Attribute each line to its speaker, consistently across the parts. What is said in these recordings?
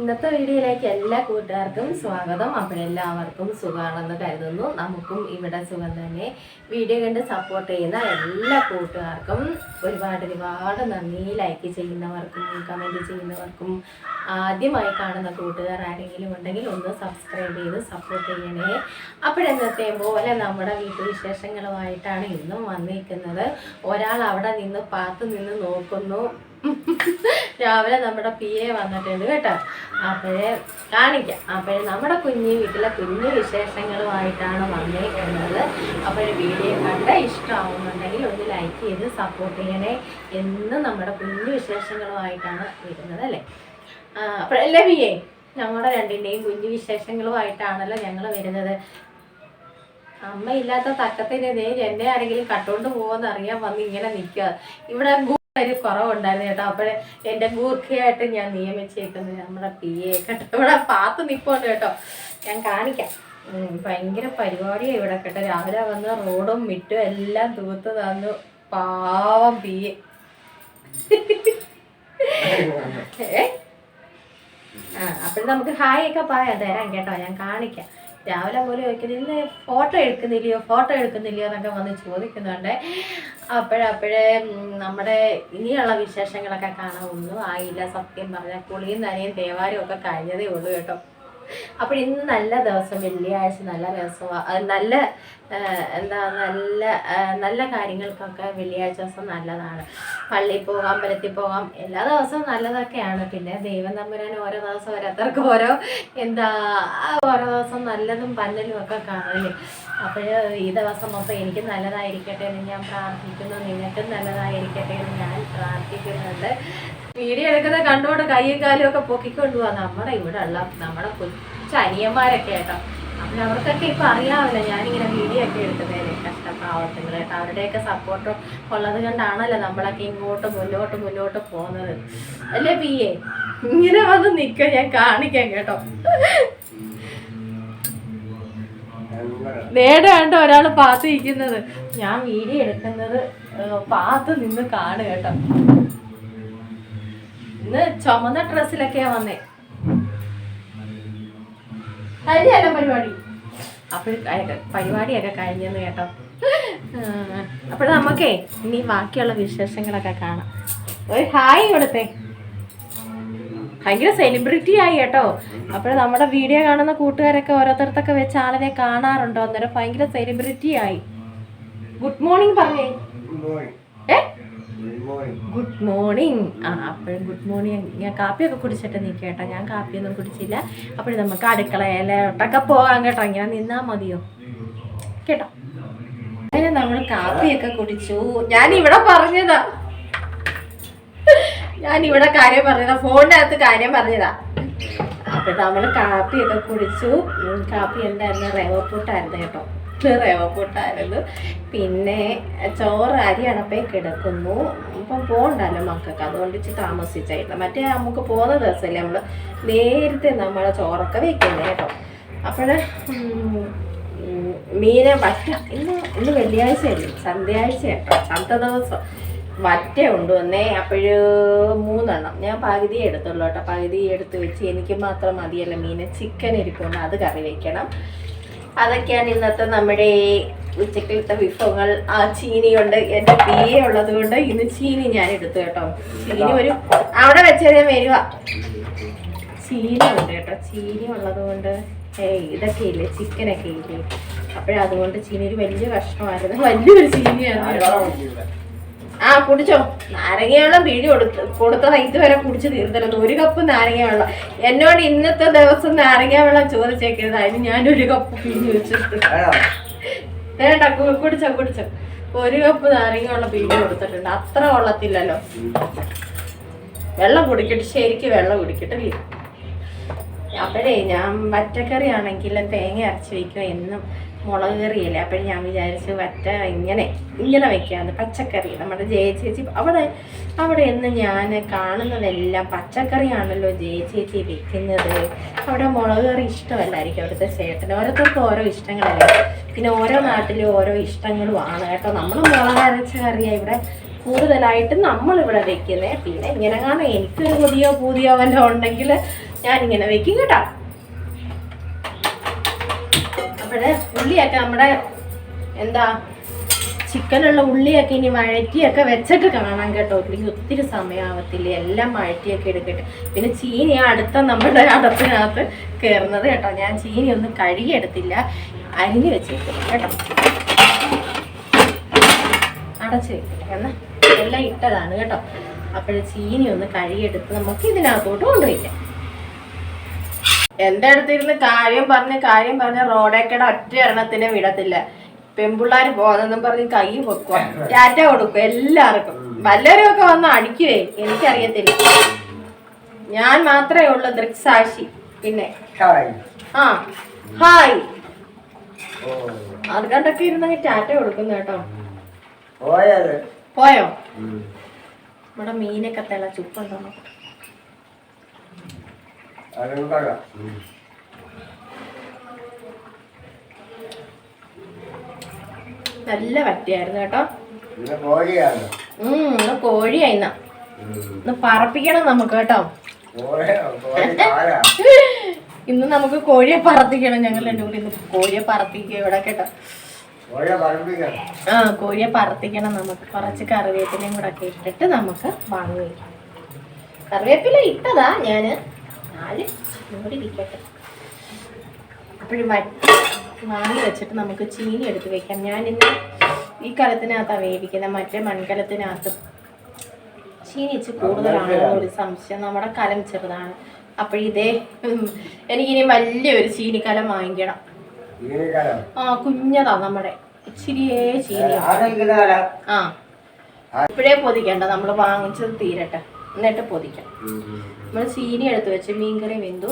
Speaker 1: ഇന്നത്തെ വീഡിയോയിലേക്ക് എല്ലാ കൂട്ടുകാർക്കും സ്വാഗതം. അപ്പോൾ എല്ലാവർക്കും സുഖമാണെന്ന് കരുതുന്നു. നമുക്കും ഇവിടെ സുഖം തന്നെ. വീഡിയോ കണ്ട് സപ്പോർട്ട് ചെയ്യുന്ന എല്ലാ കൂട്ടുകാർക്കും ഒരുപാട് ഒരുപാട് നന്ദി. ലൈക്ക് ചെയ്യുന്നവർക്കും കമന്റ് ചെയ്യുന്നവർക്കും ആദ്യമായി കാണുന്ന കൂട്ടുകാർ ആരെങ്കിലും ഉണ്ടെങ്കിൽ ഒന്ന് സബ്സ്ക്രൈബ് ചെയ്ത് സപ്പോർട്ട് ചെയ്യണേ. അപ്പോഴെന്നത്തെ പോലെ നമ്മുടെ വീട്ടുവിശേഷങ്ങളുമായിട്ടാണ് ഇന്നും വന്നിരിക്കുന്നത്. ഒരാൾ അവിടെ നിന്ന് പാത്തു നിന്ന് നോക്കുന്നു. രാവിലെ നമ്മുടെ പി എ വന്നിട്ടുണ്ട് കേട്ടോ. അപ്പോഴേ കാണിക്കാം. അപ്പോഴേ നമ്മുടെ കുഞ്ഞ് വീട്ടിലെ കുഞ്ഞു വിശേഷങ്ങളുമായിട്ടാണ് വന്നേക്കുന്നത്. അപ്പോഴേ വീഡിയോ കണ്ട ഇഷ്ടമാവുന്നുണ്ടെങ്കിൽ ഒന്ന് ലൈക്ക് ചെയ്ത് സപ്പോർട്ട് ചെയ്യണേ എന്നും നമ്മുടെ കുഞ്ഞു വിശേഷങ്ങളുമായിട്ടാണ് വരുന്നത് അല്ലേ? അപ്പോഴല്ലേ പി എ? ഞങ്ങളുടെ രണ്ടിന്റെയും കുഞ്ഞു വിശേഷങ്ങളുമായിട്ടാണല്ലോ ഞങ്ങൾ വരുന്നത്. അമ്മയില്ലാത്ത ഇല്ലാത്ത തക്കത്തിന് എന്നെ ആരെങ്കിലും കട്ടുകൊണ്ട് പോകുമെന്ന് അറിയാൻ വന്ന് ഇങ്ങനെ നിൽക്കുക ഇവിടെ ഒരു കുറവുണ്ടായിരുന്നു കേട്ടോ. അപ്പോഴേ എന്റെ ഗൂർഖയായിട്ട് ഞാൻ നിയമിച്ചേക്കുന്നത് നമ്മുടെ പി എ കേട്ടോ. ഇവിടെ പാത്ത് നിൽപ്പുണ്ട് കേട്ടോ. ഞാൻ കാണിക്കാം. ഭയങ്കര പരിപാടിയാണ് ഇവിടെ കേട്ടോ. രാവിലെ വന്ന് റോഡും മിറ്റും എല്ലാം തൂത്ത് തന്നു പാവം പി എ ഏ? ആ അപ്പോൾ നമുക്ക് ഹായ് ഒക്കെ പറയാം. തരാം കേട്ടോ. ഞാൻ കാണിക്കാം. രാവിലെ പോലും ചോദിക്കുന്നത് ഇന്ന് ഫോട്ടോ എടുക്കുന്നില്ലയോ? ഫോട്ടോ എടുക്കുന്നില്ലയോ? എന്നൊക്കെ വന്ന് ചോദിക്കുന്നുണ്ട്. അപ്പോഴപ്പോഴേ നമ്മുടെ ഇനിയുള്ള വിശേഷങ്ങളൊക്കെ കാണാൻ ഒന്നും ആയില്ല. സത്യം പറഞ്ഞാൽ കുളിയും നനയും തേവാരവും ഒക്കെ കഴിഞ്ഞതേ ഉള്ളൂ കേട്ടോ. അപ്പോൾ ഇന്ന് നല്ല ദിവസം വെള്ളിയാഴ്ച നല്ല ദിവസമാണ് നല്ല എന്താ നല്ല നല്ല കാര്യങ്ങൾക്കൊക്കെ വെള്ളിയാഴ്ച ദിവസം നല്ലതാണ്. പള്ളിയിൽ പോകാം അമ്പലത്തിൽ പോകാം എല്ലാ ദിവസവും നല്ലതൊക്കെയാണ്. പിന്നെ ദൈവം തമ്പുരാൻ ഓരോ ദിവസം ഓരോരുത്തർക്ക് ഓരോ എന്താ ഓരോ ദിവസം നല്ലതും പന്നലും ഒക്കെ കാണില്ലേ അപ്പോൾ ഈ ദിവസം മൊത്തം എനിക്ക് നല്ലതായിരിക്കട്ടെ എന്ന് ഞാൻ പ്രാർത്ഥിക്കുന്നു. നിങ്ങൾക്കും നല്ലതായിരിക്കട്ടെ എന്ന് ഞാൻ പ്രാർത്ഥിക്കുന്നുണ്ട്. വീഡിയോ എടുക്കുന്ന കണ്ടുകൊണ്ട് കൈയും കാലും ഒക്കെ പൊക്കിക്കൊണ്ട് പോവാ നമ്മുടെ ഇവിടെ ഉള്ള നമ്മുടെ കൊച്ചനിയന്മാരൊക്കെ കേട്ടോ. അപ്പം അവർക്കൊക്കെ ഇപ്പം അറിയാമല്ലോ ഞാനിങ്ങനെ വീഡിയോ ഒക്കെ എടുക്കുന്നതിന് കഷ്ടപ്പാവത്തുങ്ങൾ കേട്ടോ. അവരുടെയൊക്കെ സപ്പോർട്ട് ഉള്ളത് കൊണ്ടാണല്ലോ നമ്മളൊക്കെ ഇങ്ങോട്ട് മുന്നോട്ട് മുന്നോട്ട് പോകുന്നത്. അല്ലേ പി എ ഇങ്ങനെ വന്ന് നിൽക്കുക ഞാൻ കാണിക്കാം കേട്ടോ. നേടെ കണ്ട ഒരാൾ പാത്ത് ഞാൻ വീഡിയോ എടുക്കുന്നത് പാത്ത് നിന്ന് കാണു കേട്ടോ. ഇന്ന് ചുമന്ന ഡ്രസ്സിലൊക്കെയാ വന്നേ. അല്ല പരിപാടി? അപ്പോൾ പരിപാടിയൊക്കെ കഴിഞ്ഞെന്ന് കേട്ടോ. അപ്പോൾ നമുക്കേ ഇനി ബാക്കിയുള്ള വിശേഷങ്ങളൊക്കെ കാണാം. ഒരു ഹായ് കൊടുത്തേ. ഭയങ്കര സെലിബ്രിറ്റി ആയി കേട്ടോ. അപ്പോൾ നമ്മുടെ വീഡിയോ കാണുന്ന കൂട്ടുകാരൊക്കെ ഓരോരുത്തർത്തൊക്കെ വെച്ച് ആളിനെ കാണാറുണ്ടോ? അന്നേരം ഭയങ്കര സെലിബ്രിറ്റി ആയി. ഗുഡ് മോർണിംഗ് പറഞ്ഞേ. ഏ? ഗുഡ് മോർണിംഗ് ആ അപ്പോഴും ഗുഡ് മോർണിംഗ് ഞാൻ കാപ്പിയൊക്കെ കുടിച്ചിട്ട് കേട്ടോ. ഞാൻ കാപ്പിയൊന്നും കുടിച്ചില്ല. അപ്പോഴും നമുക്ക് അടുക്കളയിലോട്ടൊക്കെ പോകാൻ കേട്ടോ. ഇങ്ങനെ നിന്നാൽ മതിയോ? കേട്ടോ. അങ്ങനെ നമ്മൾ കാപ്പിയൊക്കെ കുടിച്ചു. ഞാൻ ഇവിടെ പറഞ്ഞതാ. ഞാൻ ഇവിടെ കാര്യം പറഞ്ഞതാ. ഫോണിന്റെ അകത്ത് കാര്യം പറഞ്ഞതാ. അപ്പൊ നമ്മൾ കാപ്പിയൊക്കെ കുടിച്ചു. കാപ്പി എന്തായിരുന്നു? റേവപ്പൂട്ടായിരുന്നു കേട്ടോ. റവപ്പുട്ടായിരുന്നു പിന്നെ ചോറ് അരി അടപ്പേ കിടക്കുന്നു. ഇപ്പം പോകണ്ടല്ലോ മക്കൾക്ക്. അതുകൊണ്ട് ഇച്ചിരി താമസിച്ചായിട്ട് മറ്റേ നമുക്ക് പോകുന്ന ദിവസമല്ലേ നമ്മൾ നേരത്തെ നമ്മൾ ചോറൊക്കെ വെക്കുന്നത് കേട്ടോ. അപ്പോൾ മീനെ വറ്റ. ഇന്ന് ഇന്ന് വെള്ളിയാഴ്ചയല്ലേ? സന്ധ്യാഴ്ച കേട്ടോ. ചന്ത ദിവസം. വറ്റ കൊണ്ടുവന്നേ. അപ്പോഴ് മൂന്നെണ്ണം. ഞാൻ പകുതി എടുത്തുള്ളൂ കേട്ടോ. പകുതി എടുത്ത് വെച്ച് എനിക്ക് മാത്രം മതിയല്ല മീനെ. ചിക്കൻ ഇരിപ്പുണ്ട്. അത് കറി വെക്കണം. അതൊക്കെയാണ് ഇന്നത്തെ നമ്മുടെ ഉച്ചക്കിലത്തെ വിഭവങ്ങൾ. ആ ചീനിയുണ്ട് എന്റെ പിയെ ഉള്ളത് കൊണ്ട് ഇന്ന് ചീനി ഞാൻ എടുത്തു കേട്ടോ. ചീനി ഒരു അവിടെ വെച്ചാൽ ഞാൻ വരുക ചീനി ഉണ്ട് കേട്ടോ. ചീനി ഉള്ളത് കൊണ്ട് ഇതൊക്കെ ഇല്ലേ? ചിക്കനൊക്കെ ഇല്ലേ? അപ്പോഴതുകൊണ്ട് ചീനി ഒരു വലിയ കഷ്ണമായിരുന്നു. വലിയൊരു കേട്ടോ. ആ കുടിച്ചോ. നാരങ്ങ വെള്ളം പിഴി കൊടുത്ത് കൊടുത്തതാ ഇതുവരെ കുടിച്ച് തീർത്തല്ലോ ഒരു കപ്പ് നാരങ്ങ വെള്ളം എന്നോട് ഇന്നത്തെ ദിവസം നാരങ്ങ വെള്ളം ചോദിച്ചേക്കരുത്. അതിന് ഞാൻ ഒരു കപ്പ് പിഴിഞ്ഞ് വെച്ചിട്ടുണ്ട്. വേണ്ട കുടിച്ചോ കുടിച്ചോ. ഒരു കപ്പ് നാരങ്ങയുള്ള പിഴിഞ്ഞ് കൊടുത്തിട്ടുണ്ട്. അത്ര കൊള്ളത്തില്ലല്ലോ. വെള്ളം കുടിക്കട്ടെ. ശരിക്ക് വെള്ളം കുടിക്കട്ടില്ല അപ്പോഴേ ഞാൻ വറ്റക്കറി ആണെങ്കിലും തേങ്ങ അരച്ച് വയ്ക്കുക എന്നും. മുളക് കറിയല്ലേ? അപ്പോഴും ഞാൻ വിചാരിച്ചു വറ്റ ഇങ്ങനെ ഇങ്ങനെ വെക്കാന്ന്. പച്ചക്കറി നമ്മുടെ ജയ ചേച്ചി അവിടെ അവിടെ എന്ന് ഞാൻ കാണുന്നതെല്ലാം പച്ചക്കറിയാണല്ലോ ജയ ചേച്ചി വെക്കുന്നത്. അവിടെ മുളക് കറി ഇഷ്ടമല്ലായിരിക്കും അവിടുത്തെ ചേട്ടന്. ഓരോരുത്തർക്കും ഓരോ ഇഷ്ടങ്ങളല്ലേ. പിന്നെ ഓരോ നാട്ടിലും ഓരോ ഇഷ്ടങ്ങളും ആണ് കേട്ടോ. നമ്മൾ മുളക് അരച്ച കറിയാണ് ഇവിടെ കൂടുതലായിട്ട് നമ്മളിവിടെ വെക്കുന്നത് പിന്നെ ഇങ്ങനെ കാണാം. എനിക്കൊരു പുതിയോ പുതിയോ വല്ലതും ഉണ്ടെങ്കിൽ ഞാനിങ്ങനെ വെക്കും കേട്ടോ. അപ്പോഴേ ഉള്ളിയൊക്കെ നമ്മുടെ എന്താ ചിക്കനുള്ള ഉള്ളിയൊക്കെ ഇനി വഴറ്റിയൊക്കെ വെച്ചിട്ട് കാണാം കേട്ടോ. ഇല്ലെങ്കിൽ ഒത്തിരി സമയമാവത്തില്ല എല്ലാം വഴറ്റിയൊക്കെ എടുക്കട്ടെ പിന്നെ ചീനി അടുത്ത നമ്മുടെ അടത്തിനകത്ത് കയറുന്നത് കേട്ടോ. ഞാൻ ചീനി ഒന്നും കഴുകിയെടുത്തില്ല. അരിഞ്ഞ് വെച്ചേക്കും കേട്ടോ. അടച്ച് വെക്കട്ടെ എന്നാൽ എല്ലാം ഇട്ടതാണ് കേട്ടോ. അപ്പോൾ ചീനി ഒന്ന് കഴുകിയെടുത്ത് നമുക്ക് ഇതിനകത്തോട്ട് കൊണ്ടുവയ്ക്കാം എന്റെ അടുത്തിരുന്ന് കാര്യം പറഞ്ഞ് കാര്യം പറഞ്ഞ് റോഡേക്കട ഒറ്റ എണ്ണത്തിനെ വിടത്തില്ല. പെമ്പിള്ളാര് പോന്നെന്നും പറഞ്ഞ് കൈ പൊക്കുക ടാറ്റ കൊടുക്കും എല്ലാവർക്കും. വല്ലവരും ഒക്കെ വന്ന് അടിക്കുവേ എനിക്കറിയത്തില്ല. ഞാൻ മാത്രമേ ഉള്ളൂ ദൃക്സാക്ഷി. പിന്നെ? ആ ഹായ്.
Speaker 2: അത്
Speaker 1: അതുകൊണ്ടൊക്കെ ഇരുന്നെങ്കിൽ ടാറ്റ കൊടുക്കുന്നു കേട്ടോ. പോയോ? ഇവിടെ മീനൊക്കെ തിളച്ചുപ്പുണ്ടോ
Speaker 2: അതുകൊണ്ടാ
Speaker 1: നല്ല വട്ടിയായിരുന്നു കേട്ടോ.
Speaker 2: ഇന്ന്
Speaker 1: കോഴിയായിന്ന ഇന്ന്. പറപ്പിക്കണം നമുക്ക് കേട്ടോ. ഇന്ന് നമുക്ക് കോഴിയെ പറപ്പിക്കണം. ഞങ്ങൾ രണ്ടും കൂടി ഇന്ന് കോഴിയെ പറപ്പിക്കുക ഇവിടെ കേട്ടോ. ആ കോഴിയെ പറത്തിക്കണം നമുക്ക്. കുറച്ച് കറിവേപ്പിലയും കൂടെ ഒക്കെ ഇട്ടിട്ട് നമുക്ക് വാങ്ങി വയ്ക്കാം കറിവേപ്പില ഇട്ടതാ ഞാൻ. നാല് ഇവിടെ വിൽക്കട്ടെ. അപ്പോഴും വാങ്ങി വെച്ചിട്ട് നമുക്ക് ചീനി എടുത്ത് വെക്കാം. ഞാൻ ഇന്ന് ഈ കലത്തിനകത്താണ് വേവിക്കുന്നത് മറ്റേ മൺകലത്തിനകത്ത്. ചീനി ഇച്ചിരി കൂടുതലാണോ ഒരു സംശയം. നമ്മുടെ കലം ചെറുതാണ്. അപ്പോഴിതേ എനിക്കിനി വലിയൊരു ചീനിക്കലം വാങ്ങിക്കണം. ആ കുഞ്ഞതാ നമ്മുടെ. ഇച്ചിരിയേ ചീനി ആ. ഇപ്പോഴേ പൊതിക്കണ്ട നമ്മൾ വാങ്ങിച്ചത് തീരട്ടെ. എന്നിട്ട് പൊതിക്കാം. നമ്മൾ ചീനി എടുത്ത് വെച്ച് മീൻകറി വെന്തു.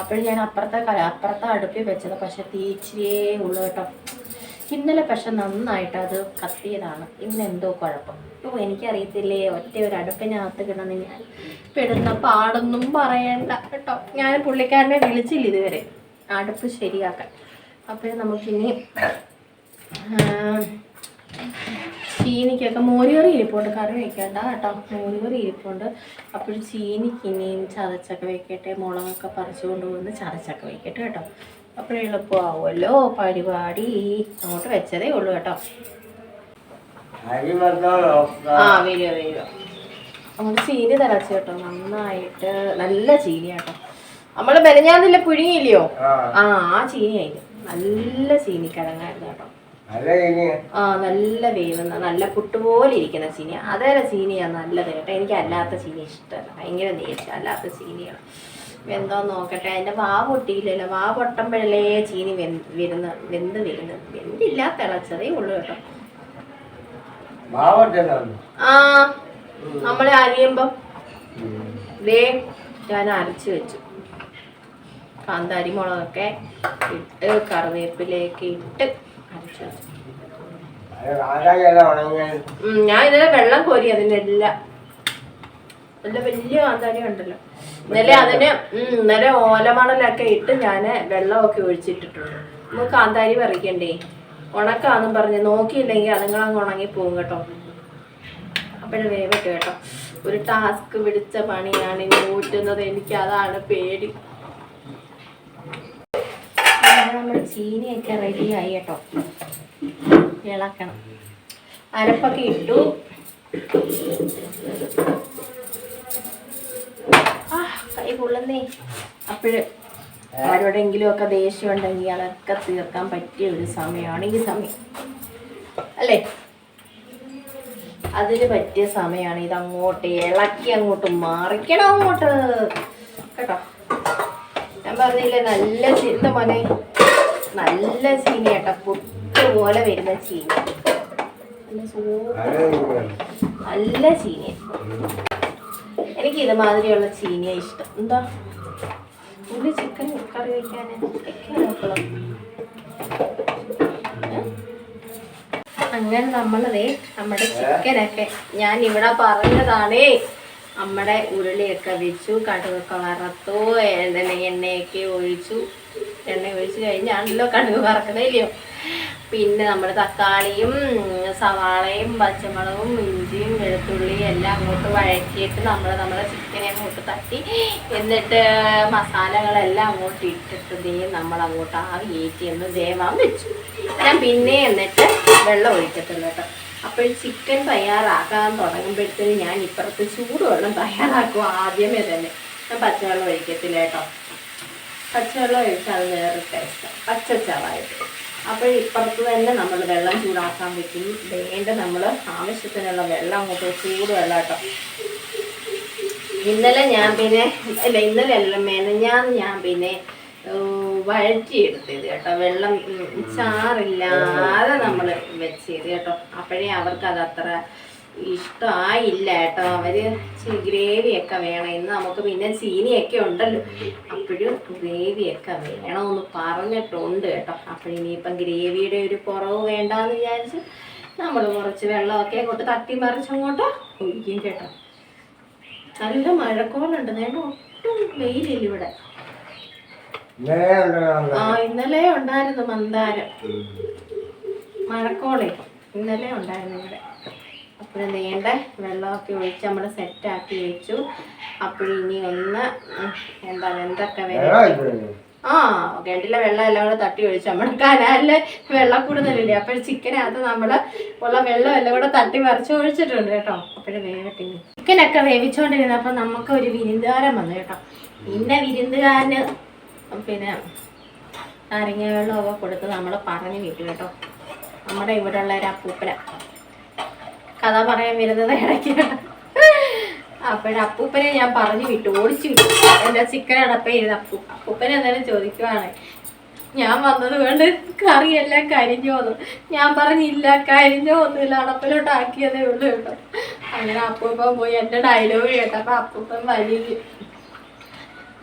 Speaker 1: അപ്പോൾ ഞാൻ അപ്പുറത്തെ കല അപ്പുറത്തെ അടുപ്പിൽ വെച്ചത് പക്ഷെ തീച്ചിരിയേ ഉള്ളു കേട്ടോ. ഇന്നലെ പക്ഷെ നന്നായിട്ട് അത് കത്തിയതാണ്. ഇന്ന് എന്തോ കുഴപ്പം. ഓ എനിക്കറിയത്തില്ലേ ഒറ്റ ഒരു അടുപ്പിനകത്ത് കിടന്ന് ഞാൻ പെടുന്ന പാടൊന്നും പറയണ്ട കേട്ടോ. ഞാൻ പുള്ളിക്കാരനെ വിളിച്ചില്ല ഇതുവരെ. അടുപ്പ് ശരിയാക്കാൻ. അപ്പോൾ നമുക്കിനി ചീനിക്കൊക്കെ മോരുകറി ഇരിപ്പുണ്ട് കറി വെക്കണ്ട കേട്ടോ. മോരുകറി ഇരിപ്പുണ്ട്. അപ്പോൾ ചീനിക്ക് ഇനിയും ചതച്ചൊക്കെ വെക്കട്ടെ മുളകൊക്കെ പറിച്ചുകൊണ്ട് കൊണ്ടുവന്ന് ചതച്ചൊക്കെ വെക്കട്ടെ കേട്ടോ. അപ്പോൾ എളുപ്പമാവുമല്ലോ പരിപാടി. അങ്ങോട്ട് വെച്ചതേ ഉള്ളൂ കേട്ടോ. ആ വീഡിയോ വീഡിയോ നമ്മൾ ചീനി തിളച്ച് കേട്ടോ. നന്നായിട്ട് നല്ല ചീനി കേട്ടോ. നമ്മൾ മെനഞ്ഞാന്നില്ല പുഴുങ്ങിയില്ലയോ?
Speaker 2: ആ.
Speaker 1: ആ ചീനി ആയിരുന്നു നല്ല ചീനിക്കിഴങ്ങായിരുന്നു കേട്ടോ. ആ നല്ല വേവുന്ന നല്ല പുട്ടുപോലെ ഇരിക്കുന്ന സീനി അതേ ചീനിയാണ് നല്ലത് കേട്ടോ. എനിക്ക് അല്ലാത്ത സീനി ഇഷ്ടമല്ല ഭയങ്കര ദേഷ്യം. അല്ലാത്ത ചീനിയാണ് വെന്തോ നോക്കട്ടെ. അതിന്റെ വാ പൊട്ടിയില്ലല്ലോ. വാ പൊട്ടുമ്പോഴല്ലേ ചീനി വരുന്ന വെന്ത് വരുന്ന വെന്തില്ല തിളച്ചതേ ഉള്ളു കേട്ടോ. ആ നമ്മളെ അരിയുമ്പം ദേ ഞാൻ അരച്ചു വെച്ചു. കാന്താരി മുളകൊക്കെ ഇട്ട് കറിവേപ്പിലേക്ക് ഇട്ട് ഞാൻ ഇന്നലെ വെള്ളം കോരി അതിന്റെ എല്ലാം നല്ല വലിയ കാന്താരി ഉണ്ടല്ലോ ഇന്നലെ അതിന് ഇന്നലെ ഓലമണലൊക്കെ ഇട്ട് ഞാൻ വെള്ളമൊക്കെ ഒഴിച്ചിട്ടിട്ടുണ്ട്. നമുക്ക് കാന്താരി പറിക്കണ്ടേ? ഉണക്കാന്നും പറഞ്ഞ് നോക്കിയില്ലെങ്കിൽ അതുങ്ങളങ്ങ് ഉണങ്ങി പോകും കേട്ടോ. അപ്പോഴും വേവൊക്കെ കേട്ടോ. ഒരു ടാസ്ക് പിടിച്ച പണിയാണ് ഇനി ഊറ്റുന്നത്. എനിക്ക് അതാണ് പേടി നമ്മൾ ചീനിയൊക്കെ റെഡിയായി കേട്ടോ. ഇളക്കണം. അരപ്പൊക്കെ ഇട്ടു. ആ കൈ പൊള്ളുന്നേ. അപ്പോഴ് ആരോടെങ്കിലും ഒക്കെ ദേഷ്യം ഉണ്ടെങ്കിൽ അതൊക്കെ തീർക്കാൻ പറ്റിയ ഒരു സമയമാണ് ഈ സമയം. അല്ലേ? അതിന് പറ്റിയ സമയമാണ് ഇത് അങ്ങോട്ട് ഇളക്കി അങ്ങോട്ട് മറിക്കണം അങ്ങോട്ട്. കേട്ടോ? ഞാൻ പറഞ്ഞില്ലേ നല്ല ചിന്ത മോനെ. നല്ല ചീനി കേട്ടോ. പുട്ട് പോലെ വരുന്ന ചീനി. നല്ല ചീനി. എനിക്ക് ഇതുമാതിരിയുള്ള ചീനിയാണ് ഇഷ്ടം. എന്താ? ഒരു ചിക്കൻ കറി വയ്ക്കാൻ നോക്കണം. അങ്ങനെ നമ്മളതേ നമ്മുടെ ചിക്കനൊക്കെ ഞാൻ ഇവിടെ പറഞ്ഞതാണേ. നമ്മുടെ ഉരുളിയൊക്കെ വെച്ചു കടുകൊക്കെ വറുത്തു എണ്ണ എണ്ണയൊക്കെ ഒഴിച്ചു. എണ്ണ ഒഴിച്ചു കഴിഞ്ഞാണല്ലോ കടുക് വറക്കണില്ലയോ പിന്നെ നമ്മൾ തക്കാളിയും സവാളയും പച്ചമുളകും ഇഞ്ചിയും വെളുത്തുള്ളിയും എല്ലാം അങ്ങോട്ട് വഴറ്റിയിട്ട് നമ്മൾ നമ്മുടെ ചിക്കനെ അങ്ങോട്ട് തട്ടി എന്നിട്ട് മസാലകളെല്ലാം അങ്ങോട്ട് ഇട്ടിട്ട് ദേ നമ്മൾ അങ്ങോട്ട് ആ ഏറ്റി എന്ന് വേവാൻ വെച്ചു. ഞാൻ പിന്നെ എന്നിട്ട് വെള്ളം ഒഴിക്കത്തുള്ളൂ കേട്ടോ. അപ്പോൾ ചിക്കൻ തയ്യാറാക്കാൻ തുടങ്ങുമ്പോഴത്തേന് ഞാൻ ഇപ്പുറത്ത് ചൂടുവെള്ളം തയ്യാറാക്കും ആദ്യമേ തന്നെ. ഞാൻ പച്ചവെള്ളം ഒഴിക്കത്തില്ല കേട്ടോ. പച്ചവെള്ളം ഒഴിച്ചാൽ വേറെ ടേസ്റ്റാണ് പച്ചച്ചാവായിട്ട് അപ്പോൾ ഇപ്പുറത്ത് തന്നെ നമ്മൾ വെള്ളം ചൂടാക്കാൻ പറ്റും വേണ്ട നമ്മൾ ആവശ്യത്തിനുള്ള വെള്ളം അങ്ങോട്ട് ചൂടുവെള്ളം കേട്ടോ. ഇന്നലെ ഞാൻ പിന്നെ അല്ല ഇന്നലെ അല്ല മെനഞ്ഞാന്ന് ഞാൻ പിന്നെ വഴറ്റിയെടുത്തത് കേട്ടോ. വെള്ളം ചാറില്ലാതെ നമ്മൾ വെച്ചത് കേട്ടോ. അപ്പോഴേ അവർക്ക് അത് അത്ര ഇഷ്ടമായില്ല കേട്ടോ. അവർ ഗ്രേവിയൊക്കെ വേണം. ഇന്ന് നമുക്ക് പിന്നെ ചീനിയൊക്കെ ഉണ്ടല്ലോ. അപ്പോഴും ഗ്രേവിയൊക്കെ വേണമെന്ന് പറഞ്ഞിട്ടുണ്ട് കേട്ടോ. അപ്പോഴിനിയിപ്പം ഗ്രേവിയുടെ ഒരു കുറവ് വേണ്ടാന്ന് വിചാരിച്ച് നമ്മൾ കുറച്ച് വെള്ളമൊക്കെ അങ്ങോട്ട് തട്ടി മറിച്ചങ്ങോട്ട് ഒഴിക്കും കേട്ടോ. നല്ല മഴക്കോളുണ്ട്. നേരം ഒട്ടും വെയിലില്ല ഇവിടെ. ആ ഇന്നലെ ഉണ്ടായിരുന്നു മന്ദാരം. മഴക്കോളെ ഇന്നലെ ഉണ്ടായിരുന്നു ഇവിടെ. അപ്പോഴും നീണ്ട വെള്ളമൊക്കെ ഒഴിച്ച് നമ്മൾ സെറ്റാക്കി വെച്ചു. അപ്പോഴിനി ഒന്ന് ഉം, എന്താ എന്തൊക്കെ
Speaker 2: വേറെ.
Speaker 1: ആ കിണറ്റിലെ വെള്ളം എല്ലാം കൂടെ തട്ടി ഒഴിച്ചു നമ്മുടെ കനാലിൽ വെള്ളം കൂടുതലില്ലേ? അപ്പോൾ ചിക്കനകത്ത് നമ്മൾ ഉള്ള വെള്ളം എല്ലാം കൂടെ തട്ടി മറിച്ച് ഒഴിച്ചിട്ടുണ്ട് കേട്ടോ. അപ്പോഴും വേവട്ടെ ചിക്കനൊക്കെ വേവിച്ചുകൊണ്ടിരുന്നപ്പോൾ നമുക്ക് ഒരു വിരുന്നുകാരൻ വന്നു കേട്ടോ. ഇന്ന വിരുന്നുകാരന് പിന്നെ നാരങ്ങ വെള്ളമൊക്കെ കൊടുത്ത് നമ്മൾ പറഞ്ഞു വിട്ടു കേട്ടോ. നമ്മുടെ ഇവിടെ ഉള്ള ഒരു അപ്പൂപ്പന. കഥ പറയാൻ വരുന്നത് ഇടയ്ക്ക് അപ്പോഴ അപ്പൂപ്പനെ ഞാൻ പറഞ്ഞു വിട്ടു ഓടിച്ചു വിട്ടു. എന്റെ ചിക്കൻ അടപ്പേ ഇരുന്ന അപ്പൂ അപ്പൂപ്പനെ എന്തായാലും ചോദിക്കുവാണ്. ഞാൻ വന്നത് കൊണ്ട് കറിയെല്ലാം കരിഞ്ഞോന്ന് ഞാൻ പറഞ്ഞില്ല കരിഞ്ഞോ ഒന്നുമില്ല അടപ്പിലോട്ട് ആക്കിയതേ ഉള്ളൂ കേട്ടോ. അങ്ങനെ അപ്പൂപ്പൻ പോയി എന്റെ ഡയലോഗ് കേട്ടപ്പോൾ അപ്പൂപ്പൻ വലിയ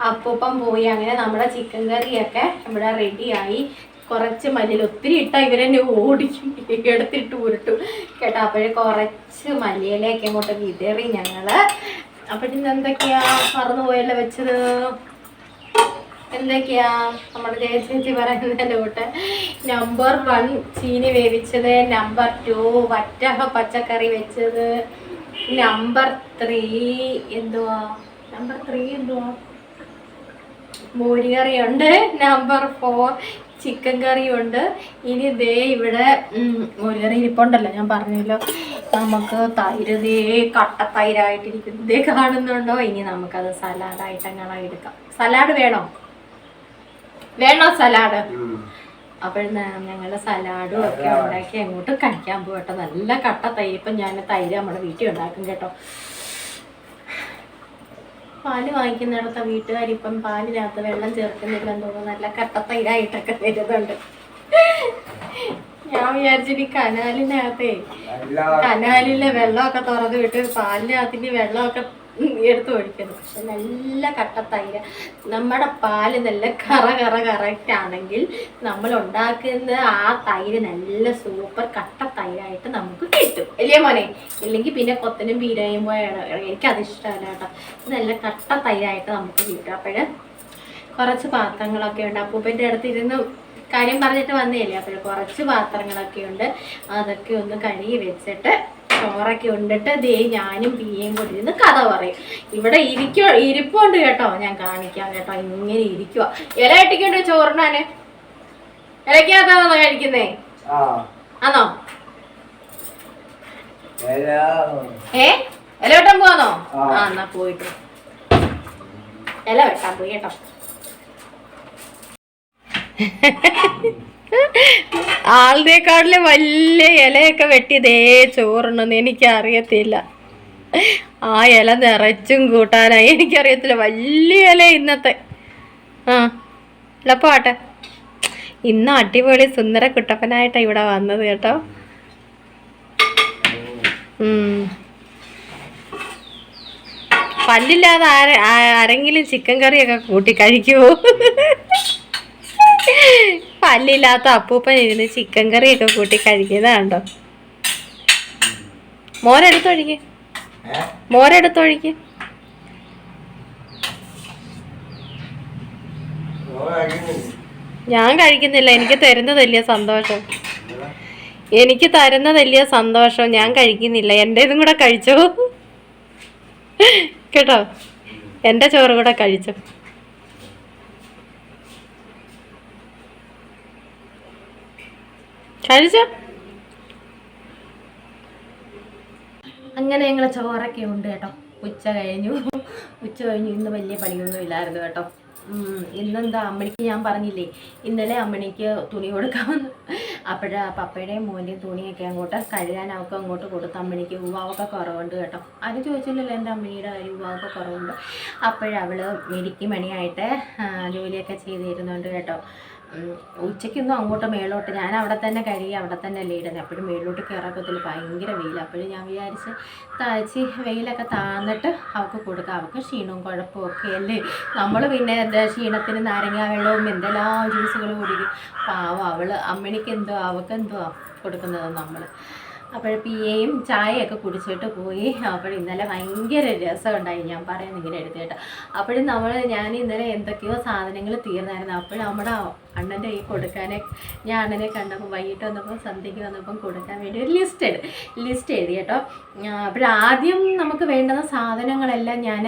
Speaker 1: അപ്പൂപ്പൻ പോയി അങ്ങനെ നമ്മുടെ ചിക്കൻ കറിയൊക്കെ ഇവിടെ റെഡിയായി കുറച്ച് മല്ലിയിൽ ഒത്തിരി ഇട്ടാൽ ഇവരെന്നെ ഓടിക്കും. എടുത്തിട്ട് ഉരുട്ടും. കേട്ടോ അപ്പോഴേ കുറച്ച് മല്ലിയിലേക്ക് അങ്ങോട്ട് വിതറി ഞങ്ങൾ. അപ്പോഴിന്ന് എന്തൊക്കെയാ? മറന്നു പോയല്ലോ വെച്ചത്. എന്തൊക്കെയാ? നമ്മുടെ ജയചേച്ചി പറയുന്നതിന്റെ കൂട്ട്. നമ്പർ വൺ ചീനി വേവിച്ചത്. നമ്പർ ടു വറ്റ പച്ചക്കറി വെച്ചത്. നമ്പർ ത്രീ എന്തുവാ? നമ്പർ ത്രീ എന്തുവാ? മോരുകറിയുണ്ട് നമ്പർ ഫോർ ചിക്കൻ കറിയുണ്ട്. ഇനി ദേ ഇവിടെ ഉം, മോരുകറി ഇരിപ്പുണ്ടല്ലോ ഞാൻ പറഞ്ഞല്ലോ. നമുക്ക് തൈര് ദേ കട്ട തൈരായിട്ടിരിക്കുന്നു. ദേ കാണുന്നുണ്ടോ? ഇനി നമുക്കത് സലാഡായിട്ട് അങ്ങനെ എടുക്കാം. സലാഡ് വേണോ? വേണോ സലാഡ്? അപ്പോൾ ഞങ്ങൾ സലാഡും ഒക്കെ ഉണ്ടാക്കി അങ്ങോട്ട് കഴിക്കാൻ പോകട്ടെ. നല്ല കട്ട തൈര്. ഇപ്പം ഞാൻ തൈര് നമ്മുടെ വീട്ടിൽ ഉണ്ടാക്കും കേട്ടോ. പാൽ വാങ്ങിക്കുന്നിടത്ത വീട്ടുകാർ ഇപ്പം പാലിനകത്ത് വെള്ളം ചേർക്കുന്നില്ലെന്ന് തോന്നുന്നു നല്ല കട്ട തൈരായിട്ടൊക്കെ വരുന്നുണ്ട്. ഞാൻ വിചാരിച്ചിട്ട് കനാലിനകത്തേ കനാലിലെ വെള്ളമൊക്കെ തുറന്നു വിട്ട് പാലിനകത്തിന് വെള്ളമൊക്കെ എടുത്ത് ഒഴിക്കരുത്. പക്ഷെ നല്ല കട്ട തൈര് നമ്മുടെ പാൽ നല്ല കറ കറ കറക്റ്റ് ആണെങ്കിൽ നമ്മൾ ഉണ്ടാക്കുന്ന ആ തൈര് നല്ല സൂപ്പർ കട്ട തൈരായിട്ട് നമുക്ക് കിട്ടും. അല്ലേ മോനെ? ഇല്ലെങ്കിൽ പിന്നെ കൊത്തനും പീരയും പോയാണ് എനിക്കത് ഇഷ്ടമല്ല കേട്ടോ. നല്ല കട്ട തൈരായിട്ട് നമുക്ക് കിട്ടും. അപ്പോഴ് കുറച്ച് പാത്രങ്ങളൊക്കെ ഉണ്ട്. അപ്പൂപ്പന്റെ അടുത്ത് ഇരുന്ന് കാര്യം പറഞ്ഞിട്ട് വന്നില്ലേ? അപ്പോൾ കുറച്ച് പാത്രങ്ങളൊക്കെ ഉണ്ട്. അതൊക്കെ ഒന്ന് കഴുകി വെച്ചിട്ട് ചോറൊക്കെ ഉണ്ടിട്ട് ദേ ഞാനും പിയും കൂടി ഇരുന്ന് കഥ പറയും. ഇവിടെ ഇരിക്കോ ഇരിപ്പുണ്ട് കേട്ടോ. ഞാൻ കാണിക്കാം കേട്ടോ. ഇങ്ങനെ ഇരിക്കുക ഇല ഇട്ടിക്കണ്ടോ ചോറിനാന് ഇലക്കകത്താണോ കഴിക്കുന്നേ? ആണോ? ഏ? ഇല വെട്ടാൻ പോവാന്നോ?
Speaker 2: ആ.
Speaker 1: ആ എന്നാ പോയിട്ട് ഇല വെട്ടാൻ പോയി കേട്ടോ. ആളുടെക്കാട്ടിലും വലിയ ഇലയൊക്കെ വെട്ടി ദേ ചോറുണ്ടെന്ന് എനിക്കറിയത്തില്ല. ആ ഇല നിറച്ചും കൂട്ടാനായി. എനിക്കറിയത്തില്ല വലിയ ഇല ഇന്നത്തെ. ആ എളുപ്പമാട്ടെ ഇന്ന് അടിപൊളി സുന്ദര കുട്ടപ്പനായിട്ടാണ് ഇവിടെ വന്നത് കേട്ടോ. പല്ലില്ലാതെ ആരെ ആരെങ്കിലും ചിക്കൻ കറിയൊക്കെ കൂട്ടി കഴിക്കുമോ പല്ലില്ലാത്ത അപ്പൂപ്പൻ ഇരുന്ന് ചിക്കൻ കറി കറിയൊക്കെ കൂട്ടി കഴിക്കുന്നതാണ്ടോ മോരെടുത്തൊഴിക്ക്? മോരെടുത്തൊഴിക്ക്. ഞാൻ കഴിക്കുന്നില്ല. എനിക്ക് തരുന്നതല്ലേ സന്തോഷം. എനിക്ക് തരുന്നത് വലിയ സന്തോഷം. ഞാൻ കഴിക്കുന്നില്ല. എന്റെതും കൂടെ കഴിച്ചോ. കേട്ടോ? എന്റെ ചോറ് കൂടെ കഴിച്ചോ. കഴിച്ചോ അങ്ങനെ ഞങ്ങൾ ചോറൊക്കെ ഉണ്ട് കേട്ടോ. ഉച്ച കഴിഞ്ഞു. ഉച്ച കഴിഞ്ഞു. ഇന്ന് വലിയ പണിയൊന്നും ഇല്ലായിരുന്നു കേട്ടോ. ഇന്നെന്താ അമ്മണിക്ക് ഞാൻ പറഞ്ഞില്ലേ? ഇന്നലെ അമ്മണിക്ക് തുണി കൊടുക്കാമെന്ന് അപ്പോഴ പപ്പയുടെയും മോന്റെയും തുണിയൊക്കെ അങ്ങോട്ട് കഴുകാൻ അവൾക്ക് അങ്ങോട്ട് കൊടുത്ത് അമ്മണിക്ക് ഉവാവൊക്കെ കുറവുണ്ട് കേട്ടോ. അത് ചോദിച്ചില്ലല്ലോ എന്റെ അമ്മണിയുടെ കാര്യം? ഉവാവൊക്കെ കുറവുണ്ട്. അപ്പോഴവൾ മെഡിക്ക് മണിയായിട്ട് ജോലിയൊക്കെ ചെയ്തിരുന്നുണ്ട് കേട്ടോ. ഉച്ചയ്ക്കൊന്നും അങ്ങോട്ട് മേളോട്ട് ഞാൻ അവിടെ തന്നെ കഴുകി അവിടെ തന്നെ അല്ലേ ഇടുന്നത് അപ്പോഴും മേളിലോട്ട് കയറാക്കത്തില്ല ഭയങ്കര വെയിൽ അപ്പോഴും ഞാൻ വിചാരിച്ച് തഴച്ച് വെയിലൊക്കെ താന്നിട്ട് അവൾക്ക് കൊടുക്കാം. അവൾക്ക് ക്ഷീണവും കുഴപ്പവും ഒക്കെ അല്ലേ? നമ്മൾ പിന്നെ എന്താ ക്ഷീണത്തിന് നാരങ്ങ വെള്ളവും എന്തെല്ലാം ജ്യൂസുകൾ കുടിക്കും. പാവം അവൾ അമ്മണിക്ക് എന്തോ അവൾക്ക് എന്തോ കൊടുക്കുന്നത് നമ്മൾ അപ്പോൾ പിയെയും ചായയൊക്കെ കുടിച്ചിട്ട് പോയി. അപ്പോൾ ഇന്നലെ ഭയങ്കര രസമുണ്ടായി ഞാൻ പറയുന്നത് ഇങ്ങനെ എടുത്തിട്ട് അപ്പോഴും നമ്മൾ ഞാൻ ഇന്നലെ എന്തൊക്കെയോ സാധനങ്ങൾ തീർന്നായിരുന്നു. അപ്പോൾ നമ്മുടെ അണ്ണന്റെ കൈ കൊടുക്കാനെ ഞാൻ അണ്ണനെ കണ്ടപ്പോൾ വൈകിട്ട് വന്നപ്പോൾ സന്ധ്യയ്ക്ക് വന്നപ്പം കൊടുക്കാൻ വേണ്ടി ഒരു ലിസ്റ്റ് എഴുതി ലിസ്റ്റ് എഴുതി കേട്ടോ. അപ്പോഴാദ്യം നമുക്ക് വേണ്ടുന്ന സാധനങ്ങളെല്ലാം ഞാൻ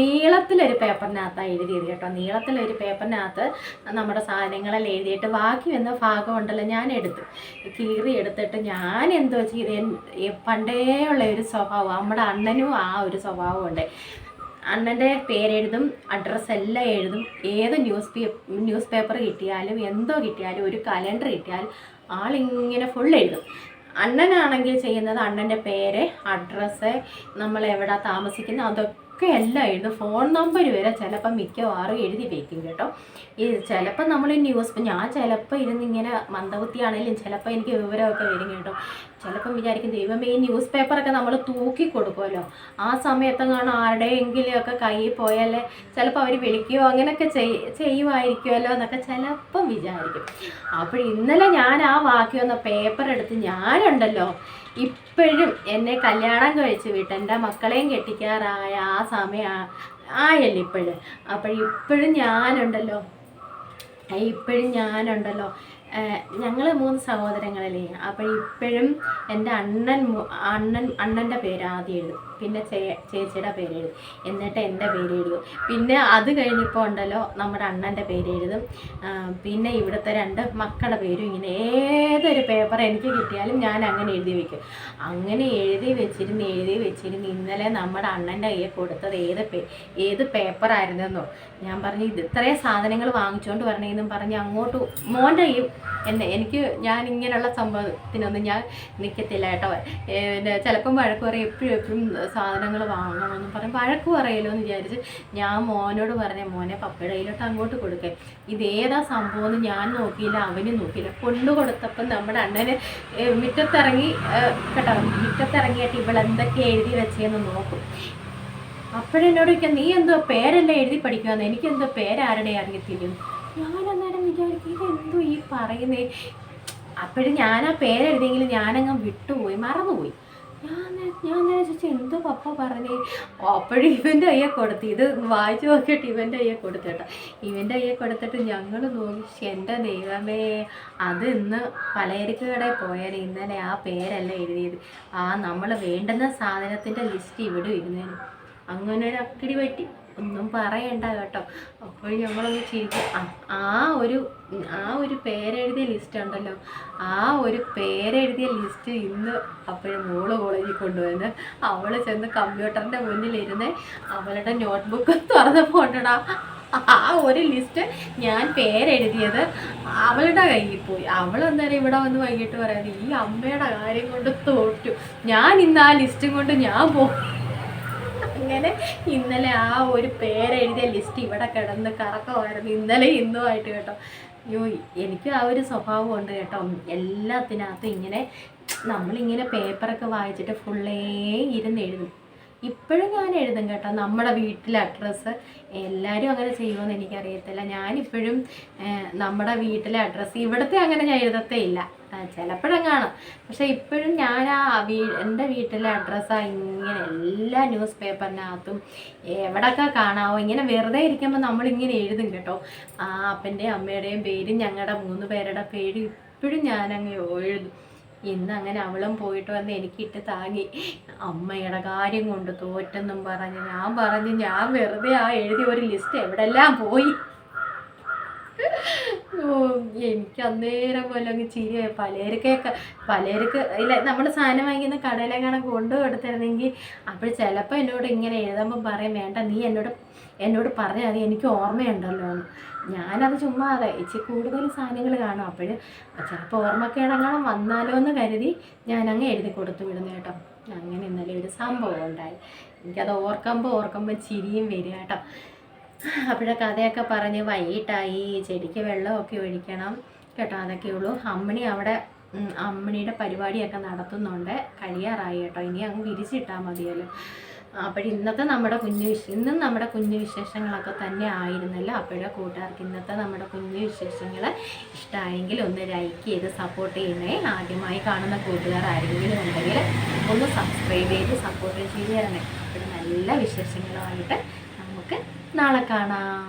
Speaker 1: നീളത്തിലൊരു പേപ്പറിനകത്താണ് എഴുതിയത് കേട്ടോ. നീളത്തിലൊരു പേപ്പറിനകത്ത് നമ്മുടെ സാധനങ്ങളെല്ലാം എഴുതിയിട്ട് ബാക്കി വന്ന ഭാഗം ഉണ്ടല്ലോ ഞാൻ എടുത്തു. കീറി എടുത്തിട്ട് ഞാൻ എന്തോ ചെയ്ത് പണ്ടേ ഉള്ള ഒരു സ്വഭാവം നമ്മുടെ അണ്ണനും ആ ഒരു സ്വഭാവമുണ്ട് അണ്ണന്റെ പേരെഴുതും അഡ്രസ്സ് എല്ലാം എഴുതും. ഏത് ന്യൂസ് പേ ന്യൂസ് പേപ്പർ കിട്ടിയാലും എന്തോ കിട്ടിയാലും ഒരു കലണ്ടർ കിട്ടിയാലും ആളിങ്ങനെ ഫുൾ എഴുതും. അണ്ണനാണെങ്കിൽ ചെയ്യുന്നത് അണ്ണന്റെ പേര് അഡ്രസ്സ് നമ്മൾ എവിടെ താമസിക്കുന്ന അതൊക്കെ എല്ലാം എഴുതും. ഫോൺ നമ്പർ വരെ ചിലപ്പോൾ മിക്കവാറും എഴുതി വയ്ക്കും കേട്ടോ. ഈ ചിലപ്പോൾ നമ്മൾ ന്യൂസ് ഞാൻ ചിലപ്പോൾ ഇരുന്നിങ്ങനെ മന്ദബുദ്ധിയാണെങ്കിലും ചിലപ്പോൾ എനിക്ക് വിവരമൊക്കെ വരും കേട്ടോ. ചിലപ്പം വിചാരിക്കും ദൈവമേ ഈ ന്യൂസ് പേപ്പറൊക്കെ നമ്മൾ തൂക്കി കൊടുക്കുമല്ലോ. ആ സമയത്തെങ്ങാണ് ആരുടെയെങ്കിലുമൊക്കെ കയ്യിൽ പോയാലേ ചിലപ്പോൾ അവർ വിളിക്കുകയോ അങ്ങനെയൊക്കെ ചെയ് ചെയ്യുമായിരിക്കുമല്ലോ എന്നൊക്കെ ചിലപ്പം വിചാരിക്കും. അപ്പോൾ ഇന്നലെ ഞാൻ ആ വാക്കി വന്ന പേപ്പർ എടുത്ത് ഞാനുണ്ടല്ലോ ഇപ്പോഴും എന്നെ കല്യാണം കഴിച്ച് വിട്ട് എന്റെ മക്കളെയും കെട്ടിക്കാറായ ആ സമയം ആയല്ലോ ഇപ്പോഴും. അപ്പോൾ ഇപ്പോഴും ഞാനുണ്ടല്ലോ ഇപ്പോഴും ഞാനുണ്ടല്ലോ ഞങ്ങൾ മൂന്ന് സഹോദരങ്ങളല്ലേ? അപ്പോൾ ഇപ്പോഴും എന്റെ അണ്ണൻ അണ്ണൻ അണ്ണന്റെ പേര് ആദ്യം എഴുതും. പിന്നെ ചേച്ചിയുടെ പേര് എഴുതും. എന്നിട്ട് എന്റെ പേര് എഴുതും. പിന്നെ അത് കഴിഞ്ഞപ്പോൾ ഉണ്ടല്ലോ നമ്മുടെ അണ്ണന്റെ പേര് എഴുതും. പിന്നെ ഇവിടുത്തെ രണ്ട് മക്കളുടെ പേരും ഇങ്ങനെ ഏതൊരു പേപ്പർ എനിക്ക് കിട്ടിയാലും ഞാൻ അങ്ങനെ എഴുതി വെക്കും. അങ്ങനെ എഴുതി വെച്ചിരുന്ന് എഴുതി വെച്ചിരുന്ന് ഇന്നലെ നമ്മുടെ അണ്ണന്റെ കയ്യിൽ കൊടുത്തത് ഏത് പേ ഏത് പേപ്പറായിരുന്നെന്നോ ഞാൻ പറഞ്ഞു ഇത് ഇത്രയും സാധനങ്ങൾ വാങ്ങിച്ചുകൊണ്ട് വരണമെന്നും പറഞ്ഞ് അങ്ങോട്ട് മോന്റെ കയ്യും എന്നെ എനിക്ക് ഞാൻ ഇങ്ങനെയുള്ള സംഭവത്തിനൊന്നും ഞാൻ നിൽക്കത്തില്ല കേട്ടോ. ചിലപ്പം വഴക്ക് പറയും എപ്പോഴും എപ്പോഴും സാധനങ്ങൾ വാങ്ങണമെന്ന് പറയും. വഴക്ക് പറയലോ എന്ന് വിചാരിച്ച് ഞാൻ മോനോട് പറഞ്ഞ മോനെ പപ്പയുടെ കയ്യിലോട്ട് അങ്ങോട്ട് കൊടുക്കേ. ഇതേതാ സംഭവം എന്ന് ഞാൻ നോക്കിയില്ല അവന് നോക്കിയില്ല. കൊണ്ടു കൊടുത്തപ്പം നമ്മുടെ അണ്ണന് മുറ്റത്തിറങ്ങി കേട്ടോ മുറ്റത്തിറങ്ങിയിട്ട് ഇവളെന്തൊക്കെ എഴുതി വെച്ചേന്ന് നോക്കും. അപ്പോഴെന്നോട് ചോദിക്കാം നീ എന്തോ പേരെല്ലാം എഴുതി പഠിക്കുവാന്ന്? എനിക്കെന്തോ പേരാരുടെ അറിയത്തില്ല? ഞാനന്നേരം വിചാരിക്കും ഇതെന്തോ ഈ പറയുന്നേ? അപ്പോഴും ഞാൻ ആ പേരെഴുതിയെങ്കിലും ഞാനങ്ങ് വിട്ടുപോയി മറന്നുപോയി. ഞാൻ ഞാൻ ചോദിച്ചു എന്തോ പപ്പ പറഞ്ഞേ. അപ്പോഴും ഇവന്റെ അയ്യെ കൊടുത്ത്. ഇത് വായിച്ചു നോക്കിയിട്ട് ഇവന്റെ അയ്യെ കൊടുത്തിട്ട ഇവന്റെ അയ്യെ കൊടുത്തിട്ട് ഞങ്ങൾ നോക്കി. എന്റെ ദൈവമേ അത് ഇന്ന് പലചരക്ക് കടയിൽ പോയാൽ ഇന്നലെ ആ പേരല്ല എഴുതിയത്. ആ നമ്മൾ വേണ്ടുന്ന സാധനത്തിന്റെ ലിസ്റ്റ് ഇവിടെ ഇരുന്നേന് അങ്ങനെ ഒരു അക്കിടി പറ്റി. ഒന്നും പറയണ്ട കേട്ടോ. അപ്പോൾ ഞങ്ങളൊന്ന് ചിരിക്കും ആ ഒരു ആ ഒരു പേരെഴുതിയ ലിസ്റ്റ് ഉണ്ടല്ലോ. ആ ഒരു പേരെഴുതിയ ലിസ്റ്റ് ഇന്ന് അപ്പോഴും മോൾ കോളേജിൽ കൊണ്ടുവന്ന് അവൾ ചെന്ന് കമ്പ്യൂട്ടറിന്റെ മുന്നിലിരുന്ന് അവളുടെ നോട്ട്ബുക്ക് തുറന്നപ്പോൾ ഉണ്ടടാ ആ ഒരു ലിസ്റ്റ് ഞാൻ പേരെഴുതിയത് അവളുടെ കയ്യിൽ പോയി. അവൾ അന്നേരം ഇവിടെ വന്ന് വൈകിട്ട് പറയാതെ ഈ അമ്മയുടെ കാര്യം കൊണ്ട് തോറ്റു. ഞാൻ ഇന്ന് ആ ലിസ്റ്റും കൊണ്ട് ഞാൻ പോകും അങ്ങനെ ഇന്നലെ ആ ഒരു പേരെഴുതിയ ലിസ്റ്റ് ഇവിടെ കിടന്ന് കറക്കമായിരുന്നു. ഇന്നലെ ഇന്നുമായിട്ട് കേട്ടോ. അയ്യോ എനിക്ക് ആ ഒരു സ്വഭാവം ഉണ്ട് കേട്ടോ. എല്ലാത്തിനകത്തും ഇങ്ങനെ നമ്മളിങ്ങനെ പേപ്പറൊക്കെ വായിച്ചിട്ട് ഫുള്ളേ ഇരുന്ന് എഴുതും. ഇപ്പോഴും ഞാൻ എഴുതും കേട്ടോ. നമ്മുടെ വീട്ടിലെ അഡ്രസ്സ് എല്ലാവരും അങ്ങനെ ചെയ്യുമെന്ന് എനിക്കറിയത്തില്ല. ഞാനിപ്പോഴും നമ്മുടെ വീട്ടിലെ അഡ്രസ്സ് ഇവിടുത്തെ അങ്ങനെ ഞാൻ എഴുതത്തേ ഇല്ല. ചിലപ്പോഴും കാണും പക്ഷെ ഇപ്പോഴും ഞാൻ ആ വീ എന്റെ വീട്ടിലെ അഡ്രസ്സാണ് ഇങ്ങനെ എല്ലാ ന്യൂസ് പേപ്പറിനകത്തും എവിടെയൊക്കെ കാണാമോ ഇങ്ങനെ വെറുതെ ഇരിക്കുമ്പോൾ നമ്മളിങ്ങനെ എഴുതും കേട്ടോ. ആ അപ്പന്റെയും അമ്മയുടെയും പേരും ഞങ്ങളുടെ മൂന്ന് പേരുടെ പേരും ഇപ്പോഴും ഞാനങ്ങ് എഴുതും. ഇന്ന് അങ്ങനെ അവളും പോയിട്ട് വന്ന് എനിക്കിട്ട് താങ്ങി. അമ്മയുടെ കാര്യം കൊണ്ട് തോറ്റെന്നും പറഞ്ഞ് ഞാൻ പറഞ്ഞ് ഞാൻ വെറുതെ ആ എഴുതിയ ഒരു ലിസ്റ്റ് എവിടെല്ലാം പോയി. ഓ എനിക്ക് അന്നേരം പോലെ അങ്ങ് ചിരിയായി. പലർക്കൊക്കെ പലർക്ക് ഇല്ല നമ്മൾ സാധനം വാങ്ങിക്കുന്ന കടയിലെങ്ങാനും കൊണ്ടു കൊടുത്തിരുന്നെങ്കിൽ അപ്പോൾ ചിലപ്പോൾ എന്നോട് ഇങ്ങനെ എഴുതുമ്പോൾ പറയും വേണ്ട നീ എന്നോട് എന്നോട് പറഞ്ഞാൽ മതി എനിക്ക് ഓർമ്മയുണ്ടല്ലോ എന്ന്. ഞാനത് ചുമ്മാ അതെ ഇച്ചിരി കൂടുതൽ സാധനങ്ങൾ കാണും. അപ്പോൾ ചിലപ്പോൾ ഓർമ്മക്കേടെങ്ങാനും വന്നാലോ എന്ന് കരുതി ഞാനങ്ങ് എഴുതി കൊടുത്തു വിടുന്നു കേട്ടോ. അങ്ങനെ ഇന്നലെ ഒരു സംഭവം ഉണ്ടായി. എനിക്കത് ഓർക്കുമ്പോൾ ഓർക്കുമ്പോൾ ചിരിയും വരിക കേട്ടോ. അപ്പോഴെ കഥയൊക്കെ പറഞ്ഞ് വൈകിട്ടായി ചെടിക്ക് വെള്ളമൊക്കെ ഒഴിക്കണം കേട്ടോ അതൊക്കെ ഉള്ളൂ. അമ്മണി അവിടെ അമ്മണിയുടെ പരിപാടിയൊക്കെ നടത്തുന്നുണ്ട്. കഴിയാറായി കേട്ടോ. ഇനി അങ്ങ് വിരിച്ചിട്ടാൽ മതിയല്ലോ. അപ്പോൾ ഇന്നത്തെ നമ്മുടെ കുഞ്ഞു വിശ ഇന്നും നമ്മുടെ കുഞ്ഞു വിശേഷങ്ങളൊക്കെ തന്നെ ആയിരുന്നല്ലോ. അപ്പോഴേ കൂട്ടുകാർക്ക് ഇന്നത്തെ നമ്മുടെ കുഞ്ഞു വിശേഷങ്ങൾ ഇഷ്ടമായെങ്കിൽ ഒന്ന് ലൈക്ക് ചെയ്ത് സപ്പോർട്ട് ചെയ്യണേ ആദ്യമായി കാണുന്ന കൂട്ടുകാർ ആരെങ്കിലും ഉണ്ടെങ്കിൽ ഒന്ന് സബ്സ്ക്രൈബ് ചെയ്ത് സപ്പോർട്ട് ചെയ്ത് തരണേ. അപ്പോൾ നല്ല വിശേഷങ്ങളുമായിട്ട് നമുക്ക് നാളെ കാണാം.